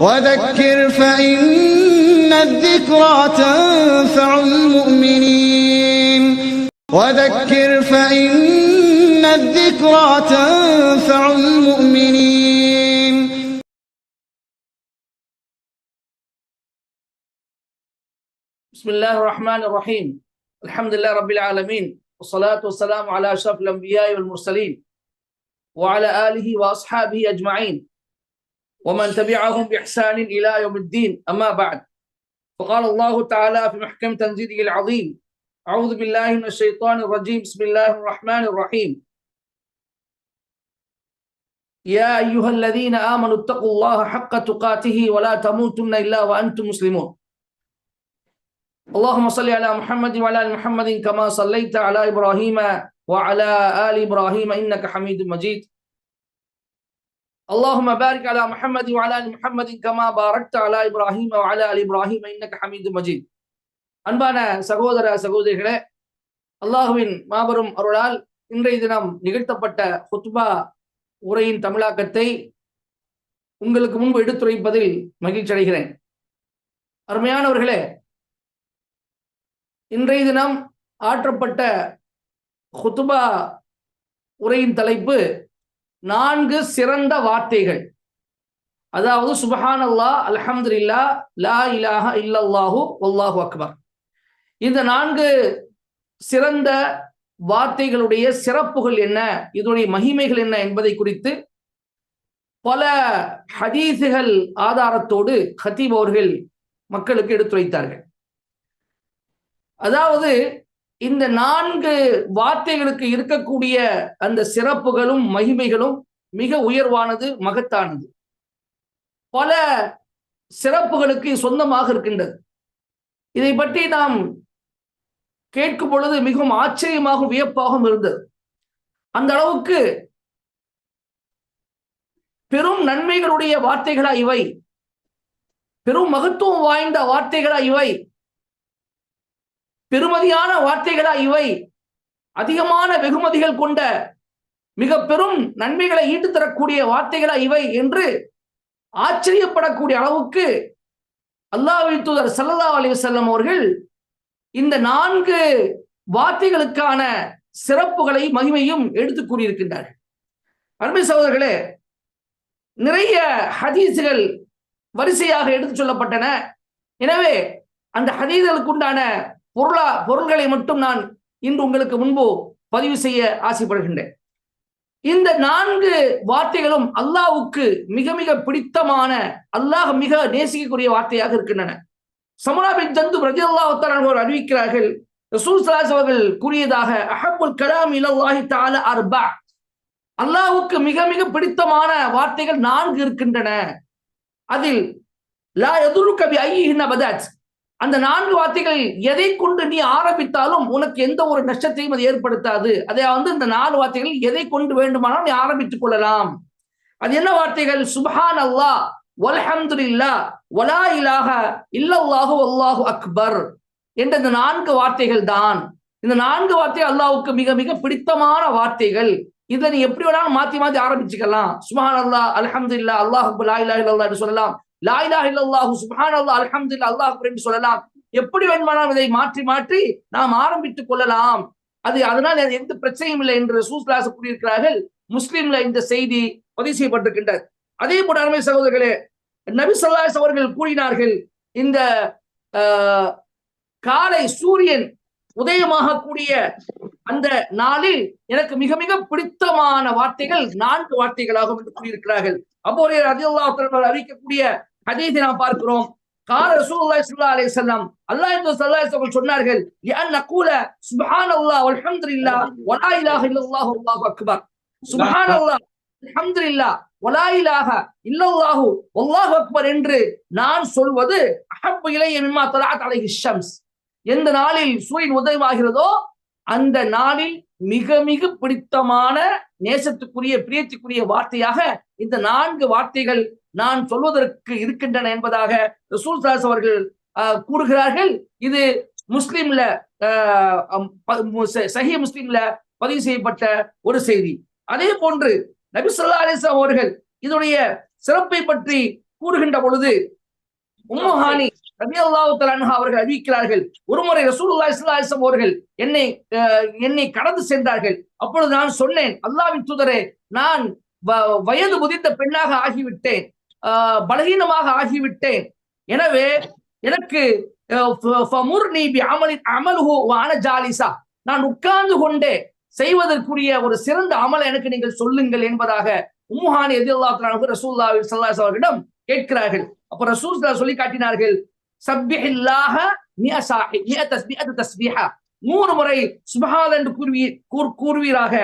وذكر فإن الذكرى تنفع المؤمنين. وذكر فإن الذكرى تنفع المؤمنين. بسم الله الرحمن الرحيم. الحمد لله رب العالمين. والصلاة والسلام على أشرف الأنبياء والمرسلين. وعلى آله وأصحابه أجمعين. ومن تبعهم بإحسان إلى يوم الدين. أما بعد فقال الله تعالى في محكم تنزيله العظيم أعوذ بالله من الشيطان الرجيم بسم الله الرحمن الرحيم. يا أيها الذين آمنوا اتقوا الله حق تقاته ولا تموتن إلا وأنتم مسلمون. اللهم صل على محمد وعلى آل محمد كما صليت على إبراهيم وعلى آل إبراهيم إنك حميد مجيد. اللهم بارك على محمد وعلى ال محمد كما باركت على ابراهيم وعلى ال ابراهيم انك حميد مجيد அன்பான சகோதர சகோதரிகளே அல்லாஹுவின் மாபெரும் அருளால் இன்றைய தினம் நிகழ்த்தப்பட்ட ஹுத்பா உரையின் தமிழாக்கத்தை உங்களுக்கு முன்பு எடுத்துரைப்பதில் மகிழ்ச்சி அடைகிறேன் அருமையானவர்களே இன்றைய தினம் ஆற்றப்பட்ட ஹுத்துபா உரையின் தலைப்பு நான்கு சிறந்த வார்த்தைகள். அதாவது சுபஹான் அல்லா அல்ஹம்துலில்லா லா இலாஹ இல்லல்லாஹு அல்லாஹு அக்பர். இந்த நான்கு சிறந்த வார்த்தைகளுடைய சிறப்புகள் என்ன? இதனுடைய மகிமைகள் என்ன என்பதை குறித்து பல ஹதீசுகள் ஆதாரத்தோடு ஹத்தீப் அவர்கள் மக்களுக்கு எடுத்துரைத்தார்கள். அதாவது இந்த நான்கு வார்த்தைகளுக்கு இருக்கக்கூடிய அந்த சிறப்புகளும் மகிமைகளும் மிக உயர்வானது மகத்தானது. பல சிறப்புகளுக்கு சொந்தமாக இருக்கின்றது. இதை பற்றி நாம் கேட்கும் பொழுது மிகவும் ஆச்சரியமாகவும் வியப்பாகவும் இருந்தது. அந்த அளவுக்கு பெரும் நன்மைகளுடைய வார்த்தைகளா இவை. பெரும் மகத்துவம் வாய்ந்த வார்த்தைகளா இவை. பெருமதியான வார்த்தைகளா இவை? அதிகமான வெகுமதிகள் கொண்ட மிக பெரும் நன்மைகளை ஈட்டு தரக்கூடிய வார்த்தைகளா இவை என்று ஆச்சரியப்படக்கூடிய அளவுக்கு அல்லாஹ் தூதர் சல்லா அலி வல்லம் அவர்கள் இந்த நான்கு வார்த்தைகளுக்கான சிறப்புகளை மகிமையும் எடுத்து கூறியிருக்கின்றார்கள். அருமை சகோதரர்களே நிறைய ஹதீஸுகள் வரிசையாக எடுத்து சொல்லப்பட்டன. எனவே அந்த ஹதீஸ்களுக்கு உண்டான பொருளா பொருள்களை மட்டும் நான் இன்று உங்களுக்கு முன்பு பதிவு செய்ய ஆசைப்படுகின்றேன். இந்த நான்கு வார்த்தைகளும் அல்லாவுக்கு மிக மிக பிடித்தமான அல்லாஹ் மிக நேசிக்கக்கூடிய வார்த்தையாக இருக்கின்றன. சமனாபின் தந்து பிரதி அல்லாஹால் அறிவிக்கிறார்கள் ரசூல் சலாஸ் அவர்கள் கூறியதாக அஹபுல் கலாம் இலல்லாஹி தால அர்பா. அல்லாஹுக்கு மிக மிக பிடித்தமான வார்த்தைகள் நான்கு இருக்கின்றன. அதில் லா எதுரு கவி ஐயின் பதாஜ். அந்த நான்கு வார்த்தைகள் எதை கொண்டு நீ ஆரம்பித்தாலும் உனக்கு எந்த ஒரு நஷ்டத்தையும் அது ஏற்படுத்தாது. அதை வந்து இந்த நாலு வார்த்தைகள் எதை கொண்டு வேண்டுமானாலும் நீ ஆரம்பித்துக் கொள்ளலாம். அது என்ன வார்த்தைகள்? சுபஹான் அல்லா வல்ஹம்துல்லா வலா இலாக இல்லல்லாஹு அல்லாஹு அக்பர் என்ற இந்த நான்கு வார்த்தைகள் தான். இந்த நான்கு வார்த்தை அல்லாவுக்கு மிக மிக பிடித்தமான வார்த்தைகள். இதை நீ எப்படி வேணாலும் மாத்தி மாத்தி ஆரம்பிச்சுக்கலாம். சுபஹான் அல்லா அல்ஹம்து இல்லா அல்லாஹு லா இல்லா இல்லல்லா சொல்லலாம். லாயிலா இல்லாஹு சுபான் அல்லா அல்ஹம்துல்லா அல்லாஹ் என்று சொல்லலாம். எப்படி வேணுமானால் இதை மாற்றி மாற்றி நாம் ஆரம்பித்துக் கொள்ளலாம். அது அதனால் எந்த பிரச்சனையும் இல்லை என்று சூஸ்லாச கூறியிருக்கிறார்கள். முஸ்லீம்ல இந்த செய்தி பதிவு செய்யப்பட்டிருக்கின்றது. அதே போல அருமை சகோதரர்களே நபி சொல்லாஸ் அவர்கள் கூறினார்கள் இந்த காலை சூரியன் உதயமாக கூடிய அந்த நாளில் எனக்கு மிக மிக பிடித்தமான வார்த்தைகள் நான்கு வார்த்தைகளாகும் என்று கூறியிருக்கிறார்கள். அப்போ அதில்லா அறிவிக்கக்கூடிய ஹதீஸை நாம் பார்க்கிறோம். கார ரசூலுல்லாஹி ஸல்லல்லாஹு அலைஹி வஸல்லம் அல்லாஹ் ஸல்லல்லாஹு அலைஹி வஸல்லம் சொன்னார்கள் லிஅன் நகூல சுப்ஹானல்லாஹ் வல்ஹம்துலில்லாஹ் வலா இலாஹ இல்லல்லாஹு அல்லாஹு அக்பர். சுப்ஹானல்லாஹ் அல்ஹம்துலில்லாஹ் வலா இலாஹ இல்லல்லாஹு அல்லாஹு அக்பர் என்று நான் சொல்வது அஹப்பு இலைய மிம்மா தலஅத் அலைஹி ஷம்ஸ். எந்த நாளில் சூரியன் உதயமாகிறதோ அந்த நாளில் மிக மிக பிடித்தமான நேசத்துக்குரிய பிரியத்துக்குரிய வார்த்தையாக இந்த நான்கு வார்த்தைகள் நான் சொல்வதற்கு இருக்கின்றன என்பதாக ரசூல் சாஸ் அவர்கள் கூறுகிறார்கள். இது முஸ்லீம்ல சஹி முஸ்லீம்ல பதிவு செய்யப்பட்ட ஒரு செய்தி. அதே போன்று நபி சொல்லா அலிஸ்லாம் அவர்கள் இதனுடைய சிறப்பை பற்றி கூறுகின்ற பொழுது உம்மஹானி ரலியல்லாஹு அவர்கள் அறிவிக்கிறார்கள். ஒருமுறை ரசூல்லா இஸ்லாசம் அவர்கள் என்னை அஹ், என்னை கடந்து சென்றார்கள். அப்பொழுது நான் சொன்னேன் அல்லாஹ்வின் தூதரே நான் வ- வயது முதிர்ந்த பெண்ணாக ஆகிவிட்டேன். ஆஹ், பலகீனமாக ஆகிவிட்டேன். எனவே எனக்கு அஹ், ஜாலிசா. நான் உட்கார்ந்து கொண்டே செய்வதற்குரிய ஒரு சிறந்த அமலை எனக்கு நீங்கள் சொல்லுங்கள் என்பதாக உம்ஹான் எதிர்லாத்து ரசூல்லா ஸல்லல்லாஹு அவர்களிடம் கேட்கிறார்கள். அப்ப ரசூல் சொல்லி காட்டினார்கள் சப்பிஹில்லாஹ மிய சாஹி மிய தஸ்பிஹ தஸ்பிஹா நூறு முறை சுபஹான் என்று கூறுவி கூர் கூறுவீராக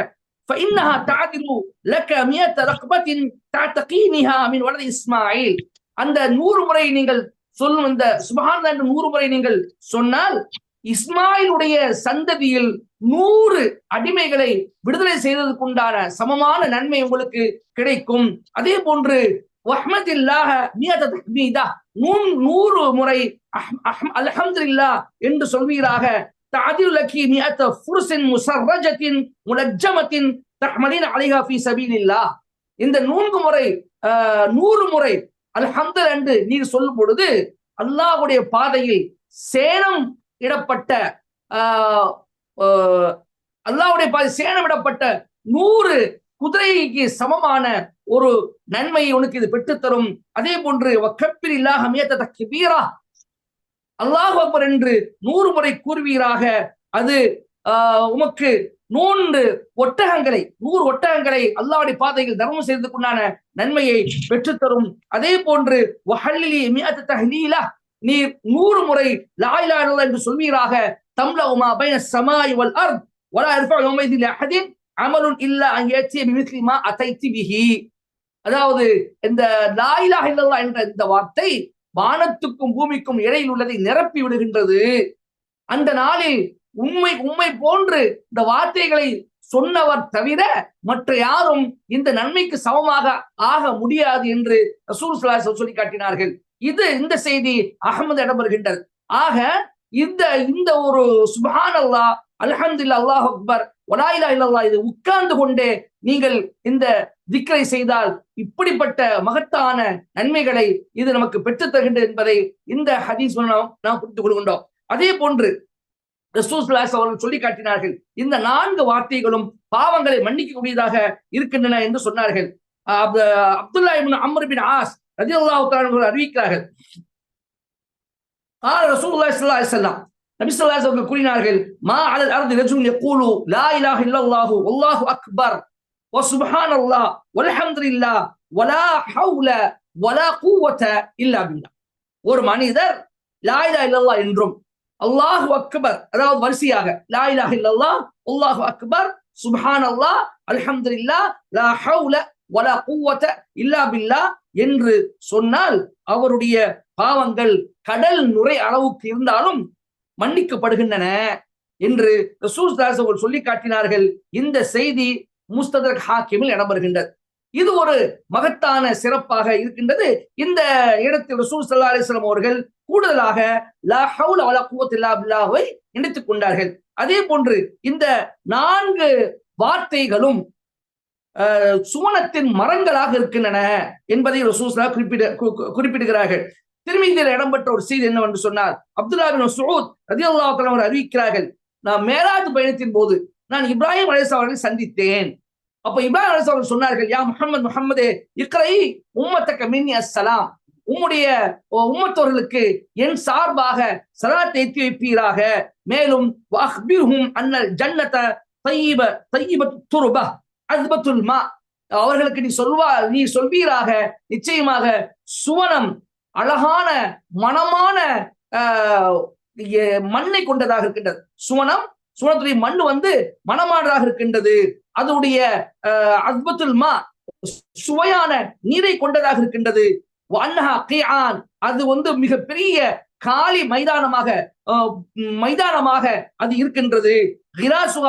فإنها تعدل لك مئة رقبة تعتقينها من ولد إسماعيل அந்த நூறு முறை நீங்கள் சொல்லும் இந்த சுபஹான் என்று நூறு முறை நீங்கள் சொன்னால் இஸ்மாயிலுடைய சந்ததியில் நூறு அடிமைகளை விடுதலை செய்ததற்குண்டான சமமான நன்மை உங்களுக்கு கிடைக்கும் அதே போன்று வஹ்மதில்லாஹ மியத தஹ்மீதா நூன் நூறு முறை அல்ஹம்துலில்லாஹ் என்று சொல்வீராக تعدل لك مئة فرس مسرجة منجمة تحملين عليها في سبيل الله இந்த நூன்கு முறை ஆஹ், நூறு முறை அல்ஹம்து என்று நீர் சொல்லும் பொழுது அல்லாஹ்வுடைய பாதையில் சேனம் இடப்பட்ட ஆஹ், ஆஹ், அல்லாஹ்வுடைய பாதை சேனம் இடப்பட்ட நூறு குதிரைக்கு சமமான ஒரு நன்மையை உனக்கு இது பெற்றுத்தரும் அதே போன்று வக்கப்பில் இல்லாஹ் மியத்த கிபீரா. அல்லாஹ் அக்பர் என்று நூறு முறை கூறுவீராக. அது ஆஹ், உமக்கு நூன்று ஒட்டகங்களை நூறு ஒட்டகங்களை அல்லாவுடைய பாதையில் தர்மம் செய்ததுக்குண்டான நன்மையை பெற்றுத்தரும் அதே போன்று நீ மியத்த நூறு முறை லாயிலா என்று சொல்வீராக. தம்ல உமா பைன சமாய் வல் அர்த். வலா யர்ஃபஉ யௌமைதி அமலுன் இல்ல அன் மிமிஸ்லிமா பிமிஸ்லி விஹி அதாவது இந்த லாயிலா இல்லல்லா என்ற இந்த வார்த்தை வானத்துக்கும் பூமிக்கும் இடையில் உள்ளதை நிரப்பி விடுகின்றது. அந்த நாளில் உண்மை உண்மை போன்று இந்த வார்த்தைகளை சொன்னவர் தவிர மற்ற யாரும் இந்த நன்மைக்கு சமமாக ஆக முடியாது என்று ரசூல் சொல்லி காட்டினார்கள். இது இந்த செய்தி அகமது இடம்பெறுகின்றது. ஆக இந்த இந்த ஒரு சுபஹான் அலஹந்துல்லா அல்லாஹ் அக்பர். ஒலாயிலா இல்லல்லா இது உட்கார்ந்து கொண்டே நீங்கள் இந்த திக்கரை செய்தால் இப்படிப்பட்ட மகத்தான நன்மைகளை இது நமக்கு பெற்றுத் தருகின்றது என்பதை இந்த ஹதீஸ் நாம் நாம் புரிந்து கொள்கின்றோம். அதே போன்று ரசூஸ்லாஸ் அவர்கள் சொல்லி காட்டினார்கள் இந்த நான்கு வார்த்தைகளும் பாவங்களை மன்னிக்கக்கூடியதாக இருக்கின்றன என்று சொன்னார்கள். Abdullah ibn Amr bin As ரதி அல்லாஹ் அறிவிக்கிறார்கள். ரசூல்லா நபிசல்லாசர்கள் கூறினார்கள் மா அலல் அர்தி ரஜுல் யகூலு லா இலாஹ இல்லல்லாஹு வல்லாஹு அக்பர் வ சுப்ஹானல்லாஹ் வல்ஹம்துலில்லாஹ் வலா ஹவுல வலா கூவத இல்லா பில்லா. ஒரு மனிதர் லா இலாஹ இல்லல்லாஹ் என்றும் அல்லாஹு அக்பர் அதாவது வரிசையாக லா இலாஹ இல்லல்லாஹ் அல்லாஹு அக்பர் சுப்ஹானல்லாஹ் அல்ஹம்துலில்லாஹ் லா ஹவுல வலா கூவத இல்லா பில்லா என்று சொன்னால் அவருடைய பாவங்கள் கடல் நுரை அளவுக்கு இருந்தாலும் மன்னிக்கப்படுகின்றன என்று ரசூல் ஸல்லல்லாஹு அவர்கள் சொல்லி காட்டினார்கள். இந்த செய்தி முஸ்ததர் ஹாக்கிமில் இடம்பெறுகின்றது. இது ஒரு மகத்தான சிறப்பாக இருக்கின்றது. இந்த இடத்தில் ரசூல் சல்லா அலிஸ்லாம் அவர்கள் கூடுதலாக லா இணைத்துக் கொண்டார்கள். அதே போன்று இந்த நான்கு வார்த்தைகளும் அஹ், சுவனத்தின் மரங்களாக இருக்கின்றன என்பதை ரசூசலா குறிப்பிட குறிப்பிடுகிறார்கள். திருமீதியில் இடம்பெற்ற ஒரு செய்தி என்னவென்று சொன்னார் அப்துல்லா பின் சூத் ரதியல்லாஹு அவர் அறிவிக்கிறார்கள் நான் மேராஜ் பயணத்தின் போது நான் இப்ராஹிம் அலேஸ் அவர்களை சந்தித்தேன். அப்ப இப்ராஹிம் அலேஸ் அவர்கள் சொன்னார்கள் யா முகமது முஹம்மதே இக்கரை உம்மத்தக்க மின்னி அஸ்ஸலாம். உம்முடைய உம்மத்தவர்களுக்கு என் சார்பாக சலாத்தை ஏற்றி வைப்பீராக. மேலும் வஅக்பிர்ஹும் அன்னல் ஜன்னத தையீப தையிபத் துருப அஸ்பத்துல் மா. அவர்களுக்கு நீ சொல்வா நீ சொல்வீராக. நிச்சயமாக சுவனம் அழகான மனமான மண்ணை கொண்டதாக இருக்கின்றது. சுவனம் சுவனத்துடைய மண் வந்து மனமானதாக இருக்கின்றது. அதனுடைய அத்பத்துல் மா சுவையான நீரை கொண்டதாக இருக்கின்றது. அது வந்து மிகப்பெரிய காலி மைதானமாக ஆஹ், மைதானமாக அது இருக்கின்றது.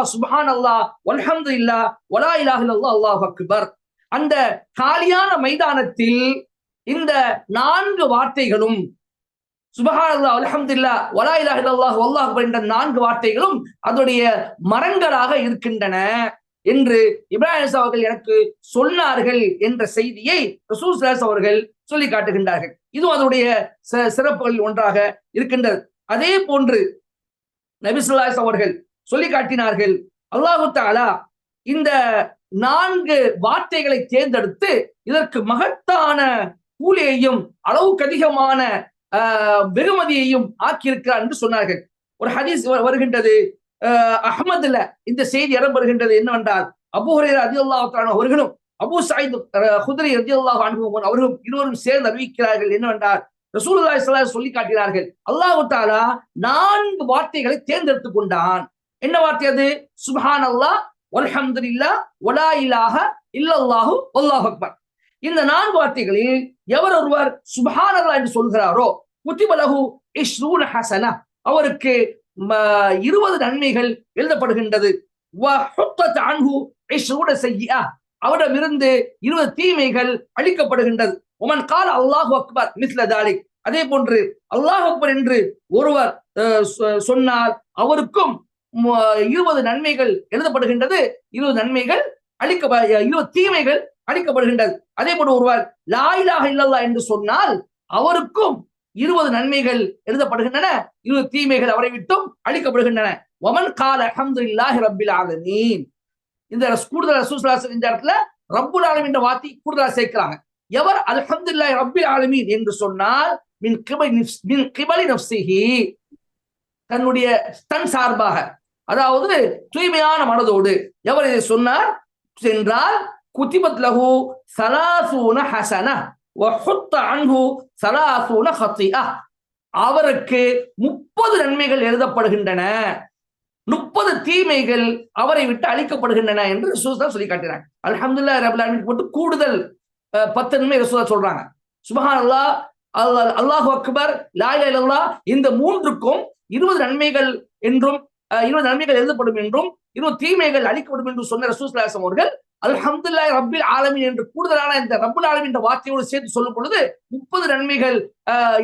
சுபான் அல்லா அல்லாஹ் வல்ஹம்துலில்லா வலா இலாஹ அல்லா அல்லாஹ் அக்பர். அந்த காலியான மைதானத்தில் இந்த நான்கு வார்த்தைகளும் சுபஹான் அலஹம்துல்லா அல்ஹம்துலில்லா வலா இலாஹ என்ற நான்கு வார்த்தைகளும் அதனுடைய மரங்களாக இருக்கின்றன என்று இப்ராஹிம் அவர்கள் எனக்கு சொன்னார்கள் என்ற செய்தியை ரசூஸ் அவர்கள் சொல்லி காட்டுகின்றார்கள். இதுவும் அதனுடைய ச- சிறப்புகளில் ஒன்றாக இருக்கின்றது. அதே போன்று நபிசுல்லாஸ் அவர்கள் சொல்லி காட்டினார்கள் அல்லாஹு தாலா இந்த நான்கு வார்த்தைகளை தேர்ந்தெடுத்து இதற்கு மகத்தான கூலியையும் அளவுக்கு அதிகமான ஆஹ், வெகுமதியையும் ஆக்கியிருக்கிறார் என்று சொன்னார்கள். ஒரு ஹதீஸ் வருகின்றது. ஆஹ், இந்த செய்தி இடம் வருகின்றது என்னவென்றால் அபு ஹுரைரா ரலியல்லாஹு அவர்களும் அபு சாயித் குதிரை ரஜியல்லாஹு அனுபவம் அவர்களும் இருவரும் சேர்ந்து அறிவிக்கிறார்கள் என்னவென்றால் ரசூலுல்லாஹி ஸல்லல்லாஹு சொல்லி காட்டினார்கள் அல்லாஹ் தஆலா நான்கு வார்த்தைகளை தேர்ந்தெடுத்துக் கொண்டான். என்ன வார்த்தை அது? சுப்ஹான் அல்லாஹ் வல்ஹம்துலில்லாஹ் வலா இலாஹ இல்லல்லாஹு வல்லாஹு அக்பர். இந்த நான்கு வார்த்தைகளில் எவர் ஒருவர் சுப்ஹான் என்று சொல்கிறாரோ குத்திபலகு இஷ்ரூன ஹசனா. அவருக்கு இருபது நன்மைகள் எழுதப்படுகின்றது. வஹுத்தத் அவரிடமிருந்து இருபது தீமைகள் அளிக்கப்படுகின்றது உமன் கால் அல்லாஹு அக்பர் மிஸ்ல தாலிக். அதே போன்று அல்லாஹ் அக்பர் என்று ஒருவர் அஹ், சொ- சொன்னால் அவருக்கும் இருபது நன்மைகள் எழுதப்படுகின்றது. இருபது நன்மைகள் அளிக்க இருபது தீமைகள் அளிக்கப்படுகின்றது அதே போல ஒருவர் லாயிலாக இல்லல்லா என்று சொன்னால் அவருக்கும் இருபது நன்மைகள் எழுதப்படுகின்றன இருபது தீமைகள் அவரை விட்டும் அளிக்கப்படுகின்றன ஒமன் கால அல்ஹம்துலில்லாஹி ரப்பில் ஆலமீன். இந்த கூடுதல் ரசூலுல்லாஹி இந்த இடத்துல ரப்புல் ஆலமீன் என்ற வார்த்தை கூடுதலாக சேர்க்கிறாங்க. எவர் அல்ஹம்துலில்லாஹி ரப்பில் ஆலமீன் என்று சொன்னால் மின் கிபலி மின் கிபலி நப்சிஹி தன்னுடைய தன் சார்பாக. அதாவது தூய்மையான மனதோடு. எவர் இதை சொன்னார்? சென்றால் குத்திபத் லஹு சலாசூன ஹசன வஹுத்த அன்ஹு சலாசூன ஹத்தியா அவருக்கு முப்பது நன்மைகள் எழுதப்படுகின்றன. முப்பது தீமைகள் அவரை விட்டு அழிக்கப்படுகின்றன என்று ரசூசா சொல்லி காட்டினாங்க அலமதுல்லா ரபில் போட்டு கூடுதல் அஹ், பத்து நன்மை ரசூசா சொல்றாங்க. சுபஹான் அல்லாஹ் அல்லாஹ் அல்லாஹு அக்பர் லாயா இல்லா இந்த மூன்றுக்கும் இருபது நன்மைகள் என்றும் அஹ், இருபது நன்மைகள் எழுதப்படும் என்றும் இருபது தீமைகள் அழிக்கப்படும் என்று சொன்ன ரசூஸ்லாசம் அவர்கள் அல்ஹம்துலில்லாஹி ரப்பில் ஆலமின் என்று கூடுதலான இந்த ரப்புல் ஆலமின் என்ற வார்த்தையோடு சேர்த்து சொல்லும் பொழுது முப்பது நன்மைகள்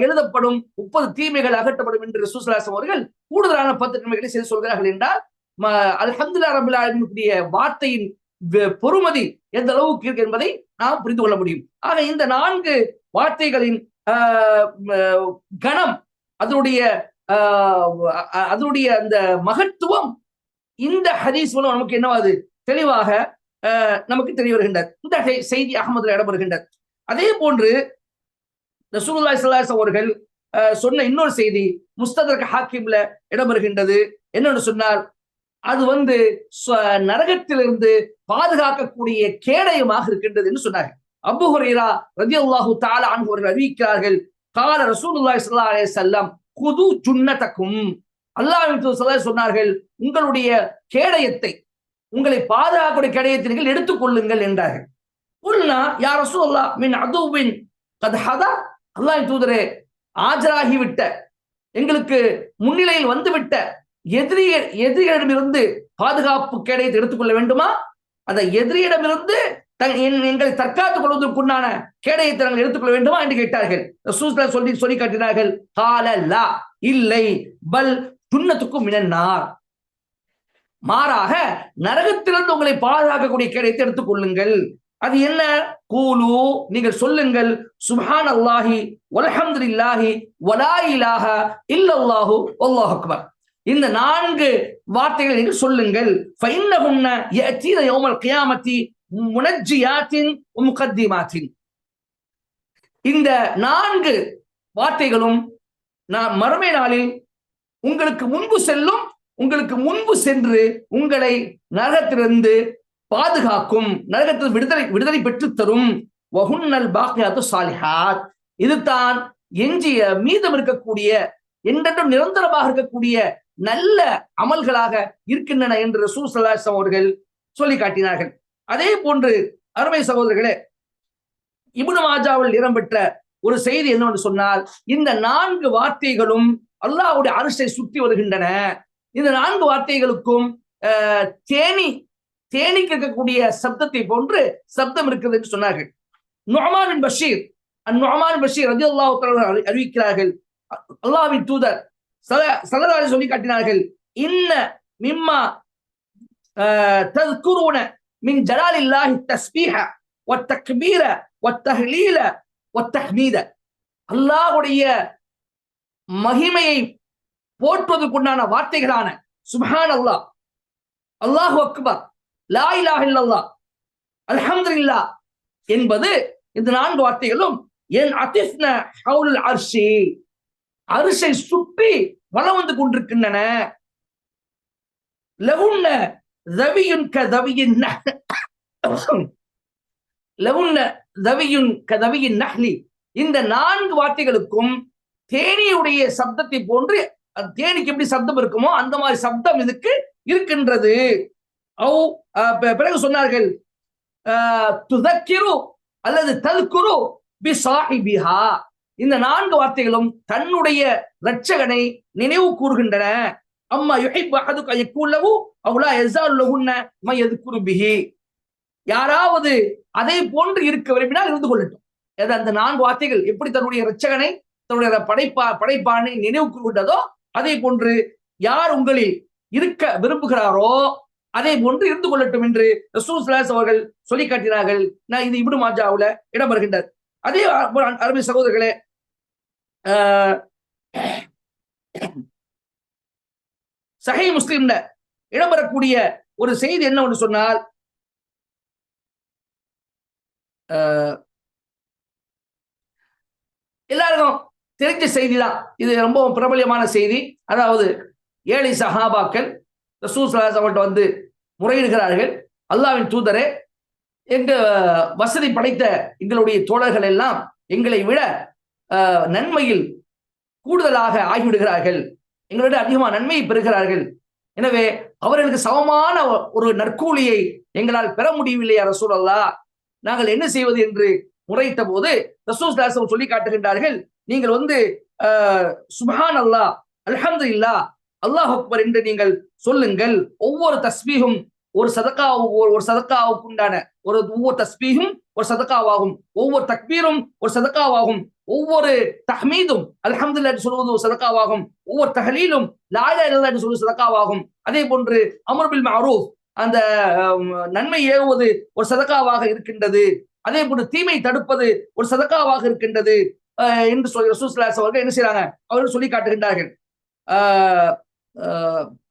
எழுதப்படும் முப்பது தீமைகள் அகற்றப்படும் என்று ரசூஸ்லாசம் அவர்கள் கூடுதலான பத்து நன்மைகளை சேர்த்து சொல்கிறார்கள் என்றால் அல்ஹம்துல்லா ரபுல் ஆலமினுடைய வார்த்தையின் வெ- பொறுமதி எந்த அளவுக்கு இருக்கு என்பதை நாம் புரிந்து கொள்ள முடியும். ஆக இந்த நான்கு வார்த்தைகளின் ஆஹ், கணம் அதனுடைய ஆஹ், அதனுடைய அந்த மகத்துவம் இந்த ஹதீஸ் மூலம் நமக்கு என்னவாது தெளிவாக நமக்கு தெரிய வருகின்றது. இந்த செய்தி அகமதுல இடம் அதே போன்று ரசூலுல்லாஹி ஸல்லல்லாஹு அவர்கள் சொன்ன இன்னொரு செய்தி முஸ்ததர்க் ஹாக்கிம்ல இடம் என்னன்னு சொன்னால் அது வந்து நரகத்திலிருந்து பாதுகாக்கக்கூடிய கேடயமாக இருக்கின்றது என்று சொன்னார்கள். அபு ஹுரைரா ரதி அல்லாஹு தாலா அவர்கள் அறிவிக்கிறார்கள் கால ரசூலுல்லாஹி சல்லா அலே வஸல்லம் குது சுன்னதக்கும் அல்லாஹ் சொன்னார்கள் உங்களுடைய கேடயத்தை உங்களை பாதுகாக்கக்கூடிய கேடயத்தை நீங்கள் எடுத்துக்கொள்ளுங்கள் என்றார்கள். உல்னா யா அல்லா மின் அதுவின் கதஹதா ஹதா? தூதரே ஆஜராகிவிட்ட. எங்களுக்கு முன்னிலையில் வந்துவிட்ட எதிரிய எதிரிகளிடமிருந்து பாதுகாப்பு கேடயத்தை எடுத்துக்கொள்ள வேண்டுமா? அந்த எதிரியிடமிருந்து என்- எங்களை தற்காத்துக் கொள்வதற்குண்டான கேடயத்தை நாங்கள் எடுத்துக்கொள்ள வேண்டுமா? என்று கேட்டார்கள். ரசூலுல்லாஹி சொல்லி சொல்லி காட்டினார்கள் கால லா இல்லை பல் துன்னத்துக்கும் மினன்னார். மாறாக நரகத்திலிருந்து உங்களை பாதுகாக்கக்கூடிய கிடைத்து எடுத்துக் கொள்ளுங்கள். அது என்ன? கூலு நீங்கள் சொல்லுங்கள் சுஹான் அல்லாஹி வல்ஹம்துலில்லாஹி வலா இலாஹ இல்லல்லாஹு வல்லாஹு அக்பர். இந்த நான்கு வார்த்தைகளை நீங்கள் சொல்லுங்கள். ஃபைன்னஹுன்ன யஅதீன கியாமத்தி முனஜ்ஜியாத்தின் முகத்திமாத்தின். இந்த நான்கு வார்த்தைகளும் நான் மறுமை நாளில் உங்களுக்கு முன்பு செல்லும் உங்களுக்கு முன்பு சென்று உங்களை நரகத்திலிருந்து பாதுகாக்கும் நரகத்தில் விடுதலை விடுதலை பெற்று தரும் வகுன்னல் பாக்கியாத்து சாலிஹாத். இதுதான் எஞ்சிய மீதம் இருக்கக்கூடிய என்றென்றும் நிரந்தரமாக இருக்கக்கூடிய நல்ல அமல்களாக இருக்கின்றன என்று ரசூல் சல்லாஹம் அவர்கள் சொல்லி காட்டினார்கள். அதே போன்று அருமை சகோதரர்களே இப்னு மாஜாவில் இடம்பெற்ற ஒரு செய்தி என்னவென்று சொன்னால் இந்த நான்கு வார்த்தைகளும் அல்லாவுடைய அரசை சுற்றி வருகின்றன. இந்த நான்கு வார்த்தைகளுக்கும் தேனி தேனி கேட்கக்கூடிய சப்தத்தை போன்று சப்தம் இருக்கிறது என்று சொன்னார்கள் நொஹமான் பஷீர் அந்நொஹமான் பஷீர் ரஜி அல்லாஹ் அறிவிக்கிறார்கள். அல்லாவின் தூதர் சலதாரி சொல்லி காட்டினார்கள் இன்ன மிம்மா تذكرون தஸ்பீஹ ஒத்த கபீர التسبيح والتكبير والتهليل والتحميد அல்லாஹுடைய மகிமையை போற்றுவதற்குண்டான வார்த்தைகளான சுப்ஹான் அல்லாஹ் அல்லாஹு அக்பர் லா இலாஹ இல்லல்லாஹ் அல்ஹம்துலில்லாஹ் என்பது இந்த நான்கு வார்த்தைகளும் என் அதிஸ்ன ஹவுல் அரிசை சுற்றி வளம் வந்து கொண்டிருக்கின்றன. லவுன்ன ரவியுன் க தவியின் லவுன்ன தவியுன் க தவியின் நஹ்லி. இந்த நான்கு வார்த்தைகளுக்கும் தேனியுடைய சப்தத்தை போன்று தேனிக்கு எப்படி சப்தம் இருக்குமோ அந்த மாதிரி சப்தம் இதுக்கு இருக்கின்றது. பிறகு சொன்னார்கள் துதக்கிரு அல்லது தல்குரு பி சாஹிபிஹா. இந்த நான்கு வார்த்தைகளும் தன்னுடைய இரட்சகனை நினைவு கூறுகின்றன. அம்மா யுஹிப் அஹதுக யக்கூலஹு அவுலா யஸாலு மை எதுக்குரு பிஹி. யாராவது அதை போன்று இருக்க விரும்பினால் இருந்து கொள்ளட்டும். அந்த நான்கு வார்த்தைகள் எப்படி தன்னுடைய இரட்சகனை தன்னுடைய படைப்பா படைப்பானை நினைவு கூறுகின்றதோ அதே போன்று யார் உங்களில் இருக்க விரும்புகிறாரோ அதே போன்று இருந்து கொள்ளட்டும் என்று ரசூல் அவர்கள் சொல்லி காட்டினார்கள். நான் இது இப்னு மாஜாவுல இடம் வருகின்றார் அதே அருமை சகோதரர்களே ஆஹ், சஹீ முஸ்லிம்ல இடம்பெறக்கூடிய ஒரு செய்தி என்ன ஒன்று சொன்னால் ஆஹ், எல்லாருக்கும் தெரிஞ்ச செய்தி தான். இது ரொம்ப பிரபலியமான செய்தி. அதாவது ஏழை சஹாபாக்கள் ரசூல் அவர்கிட்ட வந்து முறையிடுகிறார்கள். அல்லாஹ்வின் தூதரே எங்க வசதி படைத்த எங்களுடைய தோழர்கள் எல்லாம் எங்களை விட ஆஹ், நன்மையில் கூடுதலாக ஆகிவிடுகிறார்கள். எங்களோட அதிகமாக நன்மையை பெறுகிறார்கள். எனவே அவர்களுக்கு சமமான ஒரு நற்கூலியை எங்களால் பெற முடியவில்லையா ரசூல் அல்லா நாங்கள் என்ன செய்வது என்று முறையிட்ட போது ரசூல் தாசம் சொல்லி காட்டுகின்றார்கள் நீங்கள் வந்து சுபான் அல்லா அல்லாஹ் இல்லா அல்லாஹ் அக்பர் என்று நீங்கள் சொல்லுங்கள். ஒவ்வொரு தஸ்பீகும் ஒரு சதக்கா ஒரு சதக்காவுக்கு உண்டான ஒரு ஒவ்வொரு தஸ்பீகும் ஒரு சதக்காவாகும் ஒவ்வொரு தக்பீரும் ஒரு சதக்காவாகும் ஒவ்வொரு தஹ்மீதும் அல்ஹம்துல்லா என்று சொல்வது ஒரு சதக்காவாகும் ஒவ்வொரு தஹலீலும் லாயா என்று சொல்வது சதக்காவாகும் அதே போன்று அமர்பில் பில் அந்த நன்மை ஏவுவது ஒரு சதக்காவாக இருக்கின்றது. அதே போன்று தீமை தடுப்பது ஒரு சதக்காவாக இருக்கின்றது. என்று சொல்லி ரசூல் அவர்கள் என்ன செய்யறாங்க அவர்கள் சொல்லி காட்டுகின்றார்கள்.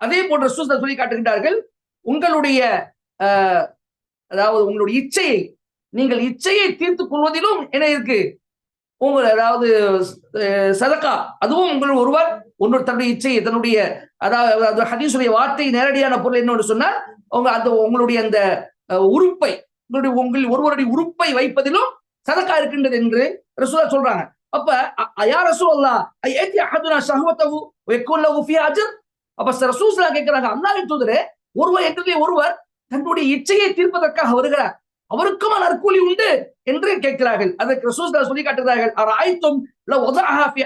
அதே போன்ற ரசூல் சொல்லி காட்டுகின்றார்கள் உங்களுடைய ஆஹ், அதாவது உங்களுடைய இச்சையை நீங்கள் இச்சையை தீர்த்துக் கொள்வதிலும் என்ன இருக்கு? உங்கள் அதாவது சதக்கா அதுவும் உங்கள் ஒருவர் ஒன்று தன்னுடைய இச்சையை தன்னுடைய அதாவது அது ஹதீஸுடைய வார்த்தை நேரடியான பொருள் என்ன சொன்னால் உங்க அந்த உங்களுடைய அந்த உறுப்பை உங்களுடைய உங்கள் ஒருவருடைய உறுப்பை வைப்பதிலும் சதக்கா இருக்கின்றது என்று ரசூலா சொல்றாங்க. அப்ப அயா ரசூ அல்லா ரசூலல்லா ஐயத்தி அஹதுனா சஹவத்தவு வயக்குன் ஃபி அஜர்? அப்ப ரசூஸ்லா கேக்குறாங்க அல்லாவின் தூதரே ஒருவர் எங்களிலே ஒருவர் தன்னுடைய இச்சையை தீர்ப்பதற்காக வருகிறார். அவருக்கும் நற்கூலி உண்டு என்று கேட்கிறார்கள். அதற்கு ரசூலுல்லாஹ் சொல்லி காட்டுகிறார்கள் அவர் லவ்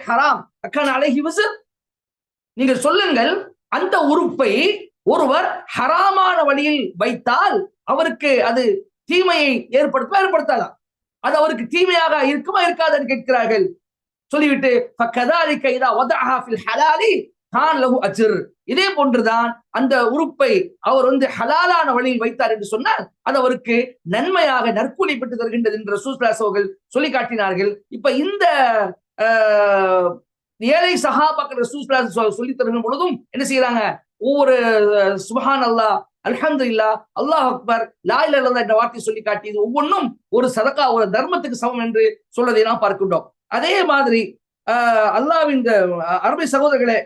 ஹராம் அக்கான அலைஹி வஸர்? நீங்கள் சொல்லுங்கள் அந்த உறுப்பை ஒருவர் ஹராமான வழியில் வைத்தால் அவருக்கு அது தீமையை ஏற்படுத்த ஏற்படுத்தலாம். அது அவருக்கு தீமையாக இருக்குமா இருக்காதுன்னு கேட்கிறார்கள். சொல்லிவிட்டு இதே போன்றுதான் அந்த உறுப்பை அவர் வந்து ஹலாலான வழியில் வைத்தார் என்று சொன்னால் அது அவருக்கு நன்மையாக நற்கூலி பெற்று தருகின்றது என்று ரசூஸ்லாஸ் அவர்கள் சொல்லி காட்டினார்கள் இப்ப இந்த ஏழை சஹாபாக்கள் ரசூஸ்லாஸ் சொல்லி தருகிற பொழுதும் என்ன செய்யறாங்க? ஒவ்வொரு சுபஹான் அல்லா அல்லாஹ் அல்ஹம்துலில்லா அல்லாஹ் அக்பர் லா இலாஹ என்ற வார்த்தை சொல்லி காட்டியது ஒவ்வொன்றும் ஒரு சதக்கா ஒரு தர்மத்துக்கு சமம் என்று சொல்வதை நாம் பார்க்கின்றோம். அதே மாதிரி ஆஹ், அல்லாவின் இந்த சகோதரர்களே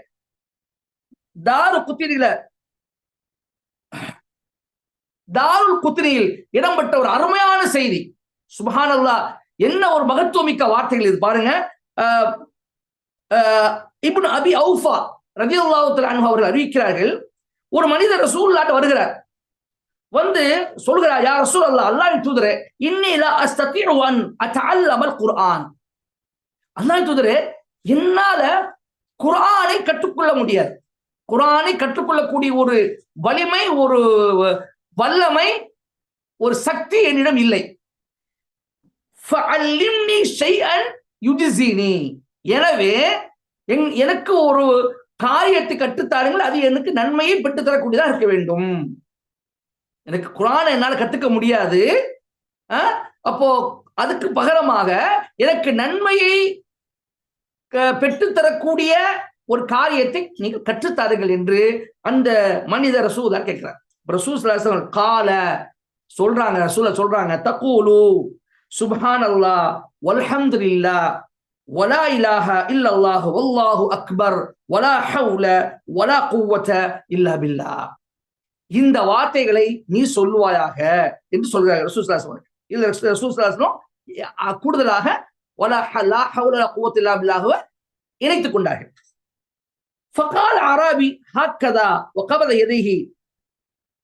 தாரு குத்திரியில தாருல் குத்திரியில் இடம்பெற்ற ஒரு அருமையான செய்தி. சுபஹான் அல்லாஹ் என்ன ஒரு மகத்துவமிக்க வார்த்தைகள் இது பாருங்க. ஆஹ், ஆஹ், இப்னு அபி அவுஃபா ரதியுல்லாஹு தஆலா அன்ஹு அவர்கள் அறிவிக்கிறார்கள் ஒரு மனிதர் ரசூலுல்லாஹ்ட்ட வருகிறார். வந்து சொல்கிறார் யார் ரசூல் அல்லாஹ் அல்லாஹ்வின் தூதரே இன்னி லா அஸ்தத்திஉ குர்ஆன். அல்லாஹ்வின் தூதரே என்னால குரானை கற்றுக்கொள்ள முடியாது. குரானை கற்றுக்கொள்ளக்கூடிய ஒரு வலிமை ஒரு வல்லமை ஒரு சக்தி என்னிடம் இல்லை. எனவே என்- எனக்கு ஒரு காரியத்தை கற்றுத்தாருங்கள் அது எனக்கு நன்மையை பெற்றுத்தரக்கூடியதாக இருக்க வேண்டும். எனக்கு குரானை என்னால் கற்றுக்க முடியாது. அப்போ அதுக்கு பகரமாக எனக்கு நன்மையை பெற்றுத்தரக்கூடிய ஒரு காரியத்தை நீங்கள் கற்றுத்தாருங்கள் என்று அந்த மனித ரசூதார் கேட்கிறார். ரசூல் கால சொல்றாங்க ரசூல சொல்றாங்க தக்கூலு சுபான் அல்லா வல்ஹம்துல்லா வலா இலாஹ இல்லல்லாஹு வல்லாஹு அக்பர் வலா ஹவுல வலா குவத்த இல்லா பில்லா இந்த வார்த்தைகளை நீ சொல்லுவாயாக என்று சொல்கிறார் ரசூல் இல்ல ரசூல் கூடுதலாக வலா ஹ- லா ஹவுல வலா குவத்த இல்லா பில்லாஹுவ இணைத்துக் கொண்டார்கள். ஃபகால் அராபி ஹாக்கதா வகபத எதைஹி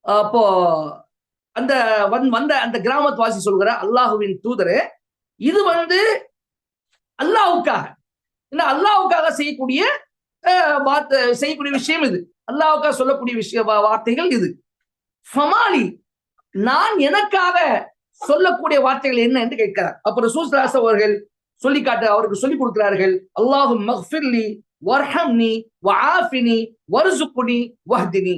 அப்போ அந்த வந் வந்த அந்த கிராமத்து வாசி சொல்கிற அல்லாஹுவின் தூதரே இது வந்து அல்லாவுக்காக என்ன அல்லாஹ்வுக்காக செய்யக்கூடிய வார்த்தை செய்யக்கூடிய விஷயம் இது. அல்லாவுக்காக சொல்லக்கூடிய விஷய வார்த்தைகள் இது. ஃபமாலி நான் எனக்காக சொல்லக்கூடிய வார்த்தைகள் என்ன என்று கேட்கிறார். அப்புறம் ரசூஸ்லாஸ் அவர்கள் சொல்லி காட்ட அவருக்கு சொல்லி கொடுக்கிறார்கள் அல்லாஹு மக்ஃபிர்லி வர்ஹம்னி வஆஃபினி வர்சுக்னி வஹ்தினி.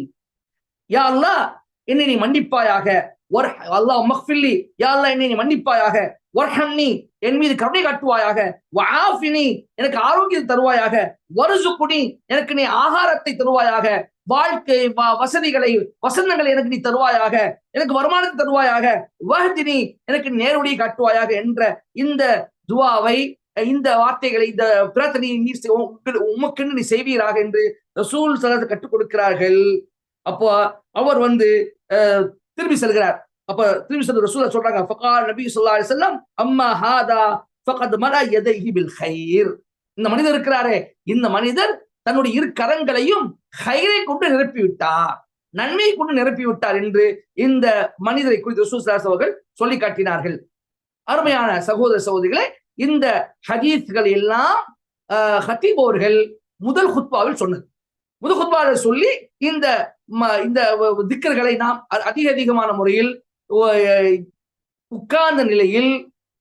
யா அல்லாஹ் என்னை நீ மன்னிப்பாயாக வர்ஹ அல்லாஹ் மஹ்ஃபில்லி யா அல்லாஹ் என்னை நீ மன்னிப்பாயாக வர்ஹம்னி என் மீது கருணை காட்டுவாயாக. வாஃபினி எனக்கு ஆரோக்கியத்தை தருவாயாக. வர்சுக்னி எனக்கு நீ ஆகாரத்தை தருவாயாக. வாழ்க்கை வசதிகளை வசந்தங்களை எனக்கு நீ தருவாயாக. எனக்கு வருமானத்தை தருவாயாக. வஹ்தினி எனக்கு நேரடியை காட்டுவாயாக என்ற இந்த துவாவை இந்த வார்த்தைகளை இந்த பிரார்த்தனையை நீ செய்- நீ செய்வீராக என்று ரசூல் சலாத்தை கற்றுக் கொடுக்கிறார்கள். அப்போ அவர் வந்து திரும்பி செல்கிறார். அப்ப திரும்பி செல்ற ரசூல சொல்றாங்க ஃபகால் நபி சொல்லா செல்லம் அம்மா ஹாதா ஃபகத் மலா எதைஹி பில் ஹைர் இந்த மனிதர் இருக்கிறாரே இந்த மனிதர் தன்னுடைய இரு கரங்களையும் ஹைரை கொண்டு நிரப்பி விட்டார் நன்மையை கொண்டு நிரப்பி விட்டார் என்று இந்த மனிதரை குறித்து ரசூல் அவர்கள் சொல்லி காட்டினார்கள். அருமையான சகோதர சகோதரிகளே இந்த ஹதீஸ்கள் எல்லாம் ஆஹ், ஹத்தீப் அவர்கள் முதல் குத்பாவில் சொன்னது. முதல் குத்பாவில் சொல்லி இந்த ம- இந்த திக்கர்களை நாம் அ- அதிக அதிகமான முறையில் உட்கார்ந்த நிலையில்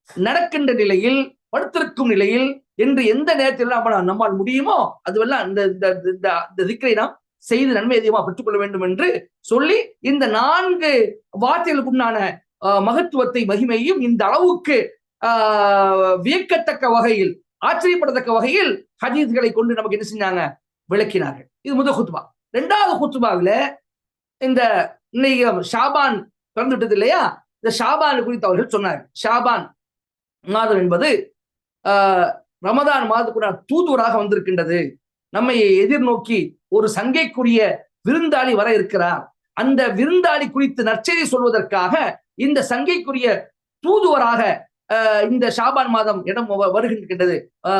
நடக்கின்ற நிலையில் படுத்திருக்கும் நிலையில் என்று எந்த நேரத்தில் நம்ம நம்மால் முடியுமோ அதுவெல்லாம் இந்த இந்த இந்த திக்கரை நாம் செய்து நன்மை அதிகமாக பெற்றுக்கொள்ள வேண்டும் என்று சொல்லி இந்த நான்கு வார்த்தைகளுக்குண்டான ஆஹ், மகத்துவத்தை மகிமையும் இந்த அளவுக்கு ஆஹ், வியக்கத்தக்க வகையில் ஆச்சரியப்படத்தக்க வகையில் ஹதீஸ்களை கொண்டு நமக்கு என்ன செஞ்சாங்க? விளக்கினார்கள். இது முதல் குத்துபா. ரெண்டாவது குத்துபாவில இந்த இன்னைக்கு ஷாபான் பிறந்து விட்டது இல்லையா? இந்த ஷாபான் குறித்து அவர்கள் சொன்னார். ஷாபான் மாதம் என்பது ஆஹ், ரமதான் மாதத்துக்குரிய தூதுவராக வந்திருக்கின்றது. நம்மை எதிர்நோக்கி ஒரு சங்கைக்குரிய விருந்தாளி வர இருக்கிறார். அந்த விருந்தாளி குறித்து நற்செய்தி சொல்வதற்காக இந்த சங்கைக்குரிய தூதுவராக ஆஹ், இந்த ஷாபான் மாதம் இடம் வருகின்றது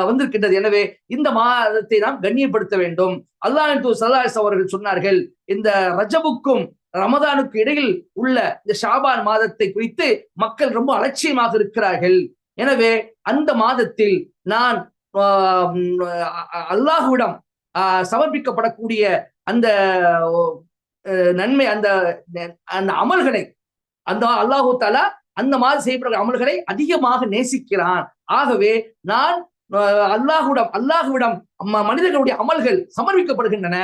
வந்திருக்கின்றது. எனவே இந்த மாதத்தை நாம் கண்ணியப்படுத்த வேண்டும். அல்லாஹ் தூ சல்லாஸ் அவர்கள் சொன்னார்கள் இந்த ரஜபுக்கும் ரமதானுக்கு இடையில் உள்ள இந்த ஷாபான் மாதத்தை குறித்து மக்கள் ரொம்ப அலட்சியமாக இருக்கிறார்கள். எனவே அந்த மாதத்தில் நான் அல்லாஹுவிடம் ஆஹ், சமர்ப்பிக்கப்படக்கூடிய அந்த அஹ், நன்மை அந்த அந்த அமல்களை அந்த அல்லாஹு தாலா அந்த மாதிரி செய்யப்படுற அமல்களை அதிகமாக நேசிக்கிறான். ஆகவே நான் அஹ், அல்லாஹுவிடம் மனிதர்களுடைய அமல்கள் சமர்ப்பிக்கப்படுகின்றன.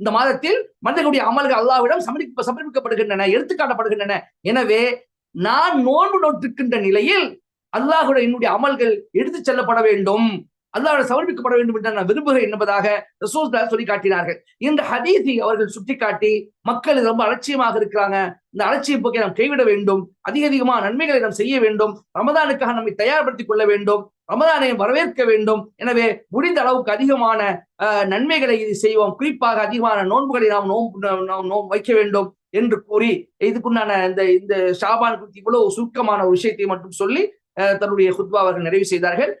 இந்த மாதத்தில் மனிதர்களுடைய அமல்கள் அல்லாஹ்விடம் சமர்ப்பி சமர்ப்பிக்கப்படுகின்றன எடுத்துக்காட்டப்படுகின்றன. எனவே நான் நோன்பு நோட்டிருக்கின்ற நிலையில் அல்லாஹுடைய என்னுடைய அமல்கள் எடுத்துச் செல்லப்பட வேண்டும். அல்லாவிட சமர்ப்பிக்கப்பட வேண்டும் என்று நான் விரும்புகிறேன் என்பதாக ரசூல் சொல்லி காட்டினார்கள் இந்த ஹதீஸை அவர்கள் சுட்டிக்காட்டி மக்கள் இது ரொம்ப அலட்சியமாக இருக்கிறாங்க. இந்த அலட்சிய போக்கை நாம் கைவிட வேண்டும். அதிக அதிகமான நன்மைகளை நாம் செய்ய வேண்டும். ரமதானுக்காக நம்மை தயார்படுத்திக் கொள்ள வேண்டும். ரமதானை வரவேற்க வேண்டும். எனவே முடிந்த அளவுக்கு அதிகமான அஹ், நன்மைகளை இது செய்வோம். குறிப்பாக அதிகமான நோன்புகளை நாம் நோன்பு நாம் நோம் வைக்க வேண்டும் என்று கூறி இதுக்குண்டான இந்த இந்த ஷாபான் குறித்து இவ்வளவு சுருக்கமான ஒரு விஷயத்தை மட்டும் சொல்லி அஹ், தன்னுடைய குத்பா அவர்கள் நிறைவு செய்தார்கள்.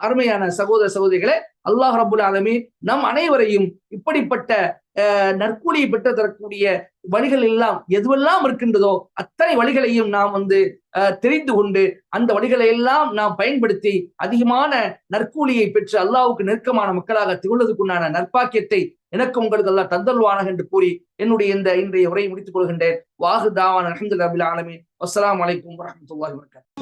அருமையான சகோதர சகோதரிகளை அல்லாஹ் ரபுல் ஆலமே நம் அனைவரையும் இப்படிப்பட்ட அஹ், நற்கூலியை பெற்று தரக்கூடிய வழிகள் எல்லாம் எதுவெல்லாம் இருக்கின்றதோ அத்தனை வழிகளையும் நாம் வந்து அஹ், தெரிந்து கொண்டு அந்த வழிகளை எல்லாம் நாம் பயன்படுத்தி அதிகமான நற்கூலியை பெற்று அல்லாவுக்கு நெருக்கமான மக்களாக திகழ்வதற்குண்டான நற்பாக்கியத்தை எனக்கு உங்களுக்கு எல்லாம் தந்தல்வானக என்று கூறி என்னுடைய இந்த இன்றைய உரையை முடித்துக் கொள்கின்றேன். வாகு தாவான் அஹமது அபில் ஆலமி அஸ்லாம் வலைக்கும் வரமத்துல்லாஹி வபரகாத்துஹு